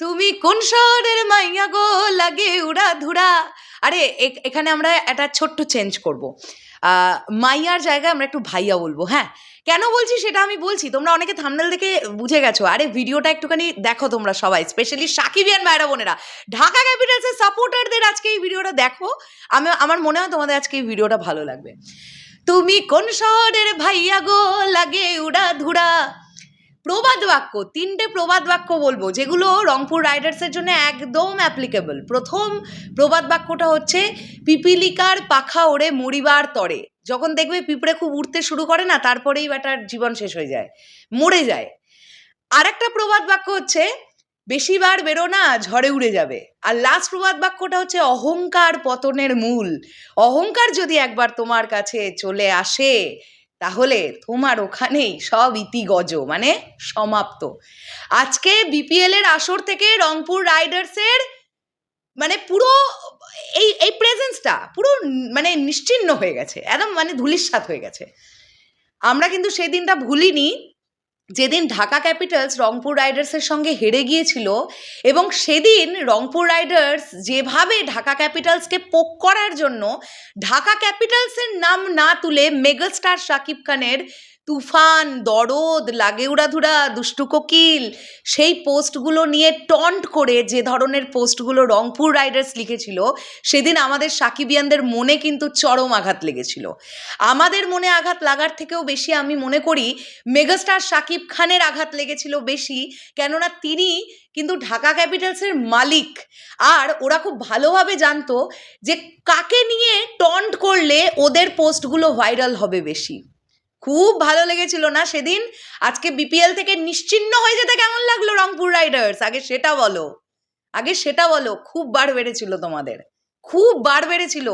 তুমি কোন শহরের মাইয়া গো? লাগে উড়া ধুরা আরে এখানে আমরা একটা ছোট্ট চেঞ্জ করব। মাইয়ার জায়গায় আমরা একটু ভাইয়া বলব হ্যাঁ? কেন বলছি সেটা আমি বলছি? তোমরা অনেকে থামনেল দেখে বুঝে গেছো। আরে, ভিডিওটা একটুখানি দেখো তোমরা সবাই স্পেশালি সাকিবিয়ান ভাইরা বোনেরা। ঢাকা ক্যাপিটালসের সাপোর্টারদের আজকে এই ভিডিওটা দেখো। আমি, আমার মনে হয় তোমাদের আজকে এই ভিডিওটা ভালো লাগবে। তুমি কোন শহরের ভাইয়া গো? লাগে উড়া ধুরা প্রবাদ বাক্য, তিনটে প্রবাদ বাক্য বলব, যেগুলো রংপুর রাইডার্সের জন্য একদম অ্যাপ্লিকেবল প্রথম প্রবাদ বাক্যটা হচ্ছে, পিপিলিকার পাখা ওড়ে মরিবার তরে। যখন দেখবে পিঁপড়ে খুব উঠতে শুরু করে না, তারপরেই ব্যাটার জীবন শেষ হয়ে যায়, মরে যায়। আর একটা প্রবাদ বাক্য হচ্ছে বেশিবার বেরো না, ঝড়ে উড়ে যাবে। আর লাস্ট প্রবাদ বাক্যটা হচ্ছে, অহংকার পতনের মূল। অহংকার যদি একবার তোমার কাছে চলে আসে তাহলে তোমার ওখানেই সব ইতিগজ মানে সমাপ্ত। আজকে বিপিএল এর আসর থেকে রংপুর রাইডার্সের মানে পুরো এই এই প্রেজেন্সটা পুরো মানে নিশ্চিন্ন হয়ে গেছে, একদম মানে ধুলিস্বাত হয়ে গেছে। আমরা কিন্তু সেই দিনটা ভুলিনি যেদিন ঢাকা ক্যাপিটালস রংপুর রাইডার্সের সঙ্গে হেরে গিয়েছিল এবং সেদিন রংপুর রাইডার্স যেভাবে ঢাকা ক্যাপিটালসকে পোক করার জন্য ঢাকা ক্যাপিটালসের নাম না তুলে মেগাস্টার শাকিব খানের তুফান, দরদ, লাগে উড়াধুরা, দুষ্টু কোকিল, সেই পোস্টগুলো নিয়ে টন্ট করে যে ধরনের পোস্টগুলো রংপুর রাইডার্স লিখেছিল, সেদিন আমাদের সাকিবিয়ানদের মনে কিন্তু চরম আঘাত লেগেছিল। আমাদের মনে আঘাত লাগার থেকেও বেশি আমি মনে করি মেগাস্টার শাকিব খানের আঘাত লেগেছিল বেশি, কেননা তিনি কিন্তু ঢাকা ক্যাপিটালসের মালিক। আর ওরা খুব ভালোভাবে জানতো যে কাকে নিয়ে টন্ট করলে ওদের পোস্টগুলো ভাইরাল হবে বেশি। খুব ভালো লেগেছিল না সেদিন? আজকে বিপিএল থেকে নিশ্চিন্ন হয়ে যেতে কেমন লাগল রংপুর রাইডার্স? আগে সেটা বলো। আগে সেটা বলো। খুব বার বেড়েছিল তোমাদের। খুব বার বেড়েছিল।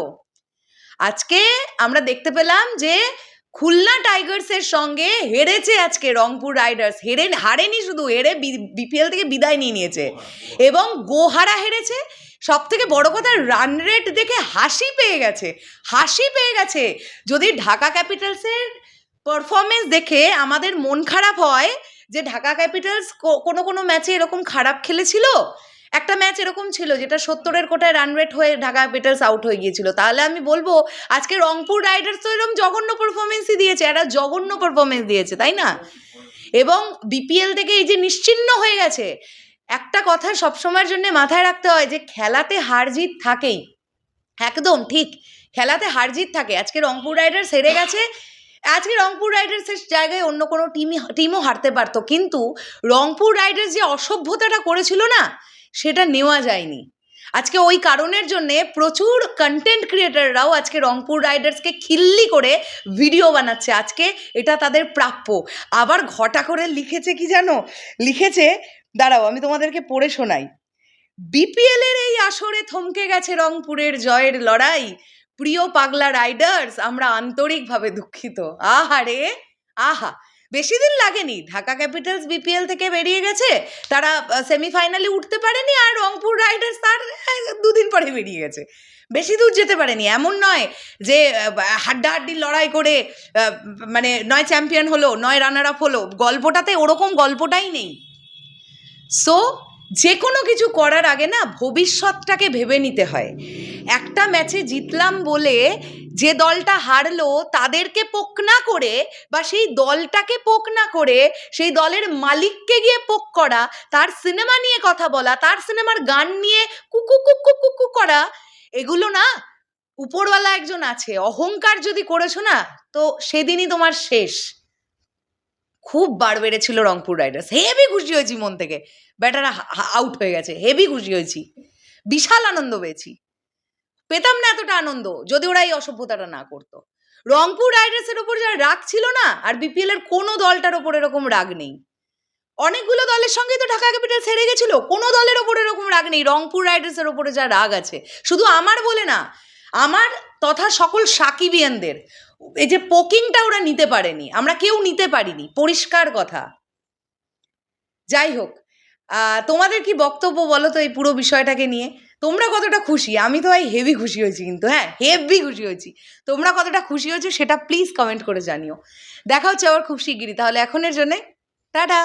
আজকে আমরা দেখতে পেলাম যে খুলনা টাইগার্সের সঙ্গে হেরেছে আজকে রংপুর রাইডার্স। হেরে হারেনি শুধু, হেরে বিপিএল থেকে বিদায় নিয়ে নিয়েছে। এবং গোহারা হেরেছে। সব থেকে বড় কথা রান রেট দেখে হাসি পেয়ে গেছে। হাসি পেয়ে গেছে। যদি ঢাকা ক্যাপিটালসের পারফরমেন্স দেখে আমাদের মন খারাপ হয় যে ঢাকা ক্যাপিটালস কোনো কোনো ম্যাচে এরকম খারাপ খেলেছিল। একটা ম্যাচ এরকম ছিল যেটা সত্তরের কোটায় রান রেট হয়ে ঢাকা ক্যাপিটালস আউট হয়ে গিয়েছিল। তাহলে আমি বলব, আজকে রংপুর রাইডার্স তো এরকম জঘন্য পারফরমেন্সই দিয়েছে, এরা জঘন্য পারফরমেন্স দিয়েছে, তাই না? এবং বিপিএল থেকে এই যে নিশ্চিন্ন হয়ে গেছে, একটা কথা সবসময়ের জন্য মাথায় রাখতে হয় যে খেলাতে হার জিত থাকেই। একদম ঠিক, খেলাতে হার জিত থাকে। আজকে রংপুর রাইডার্স হেরে গেছে আজকে রংপুর রাইডার্সের জায়গায় অন্য কোনো টিমই টিমও হারতে পারতো। কিন্তু রংপুর রাইডার্স যে অসভ্যতাটা করেছিল না, সেটা নেওয়া যায়নি। আজকে ওই কারণের জন্যে প্রচুর কন্টেন্ট ক্রিয়েটাররাও আজকে রংপুর রাইডার্সকে খিল্লি করে ভিডিও বানাচ্ছে। আজকে এটা তাদের প্রাপ্য। আবার ঘটা করে লিখেছে কি জানো? লিখেছে, দাঁড়াও আমি তোমাদেরকে পড়ে শোনাই। বিপিএল এর এই আসরে থমকে গেছে রংপুরের জয়ের লড়াই। প্রিয় পাগলা রাইডার্স আমরা আন্তরিকভাবে দুঃখিত। আহারে আহা বেশি দিন লাগেনি। ঢাকা ক্যাপিটালস বিপিএল থেকে বেরিয়ে গেছে। তারা সেমিফাইনালে উঠতে পারেনি আর রংপুর রাইডার্স তার দুদিন পরে বেরিয়ে গেছে। বেশি দূর যেতে পারেনি। এমন নয় যে আহ, হাড্ডাহাড্ডি লড়াই করে মানে নয় চ্যাম্পিয়ন হলো নয় রানার আপ হলো। গল্পটাতে ওরকম গল্পটাই নেই। সো যে কোনো কিছু করার আগে না ভবিষ্যৎটাকে ভেবে নিতে হয়। একটা ম্যাচে জিতলাম বলে যে দলটা হারলো তাদেরকে পোক না করে বা সেই দলটাকে পোক না করে, সেই দলের মালিককে গিয়ে পোক করা, তার সিনেমা নিয়ে কথা বলা, তার সিনেমার গান নিয়ে কুকু কুকু কুকু করা, এগুলো না উপরওয়ালা একজন আছে। অহংকার যদি করেছ না, তো সেদিনই তোমার শেষ। খুব বার বেড়েছিল রংপুর রাইডার্স হেভি খুশি হয়েছি মন থেকে। ব্যাটারা আউট হয়ে গেছে। হেভি খুশি হয়েছি। বিশাল আনন্দ পেয়েছি। পেতাম না এতটা আনন্দ, যদি ওরা এই অসভ্যতাটা না করতো। রংপুর রাইডার্সের ওপর যারা রাগ ছিল না, আর বিপিএল এর কোনো দলটার ওপর এরকম রাগ নেই। অনেকগুলো দলের সঙ্গে তো ঢাকা ক্যাপিটাল হেরে গেছিল, কোনো দলের ওপর এরকম রাগ নেই। রংপুর রাইডার্সের ওপরে যা রাগ আছে। শুধু আমার বলে না, আমার তথা সকল সাকিবিয়ানদের এই যে পোকিংটা ওরা নিতে পারেনি, আমরা কেউ নিতে পারিনি, পরিষ্কার কথা। যাই হোক তোমাদের কি বক্তব্য বলো তো এই পুরো বিষয়টাকে নিয়ে? তোমরা কতটা খুশি? আমি তো ভাই হেভি খুশি হয়েছি কিন্তু হ্যাঁ হেভি খুশি হয়েছি। তোমরা কতটা খুশি হয়েছো সেটা প্লিজ কমেন্ট করে জানিও। দেখা হচ্ছে আবার খুব শিগগিরি তাহলে এখনের জন্যে, টাটা!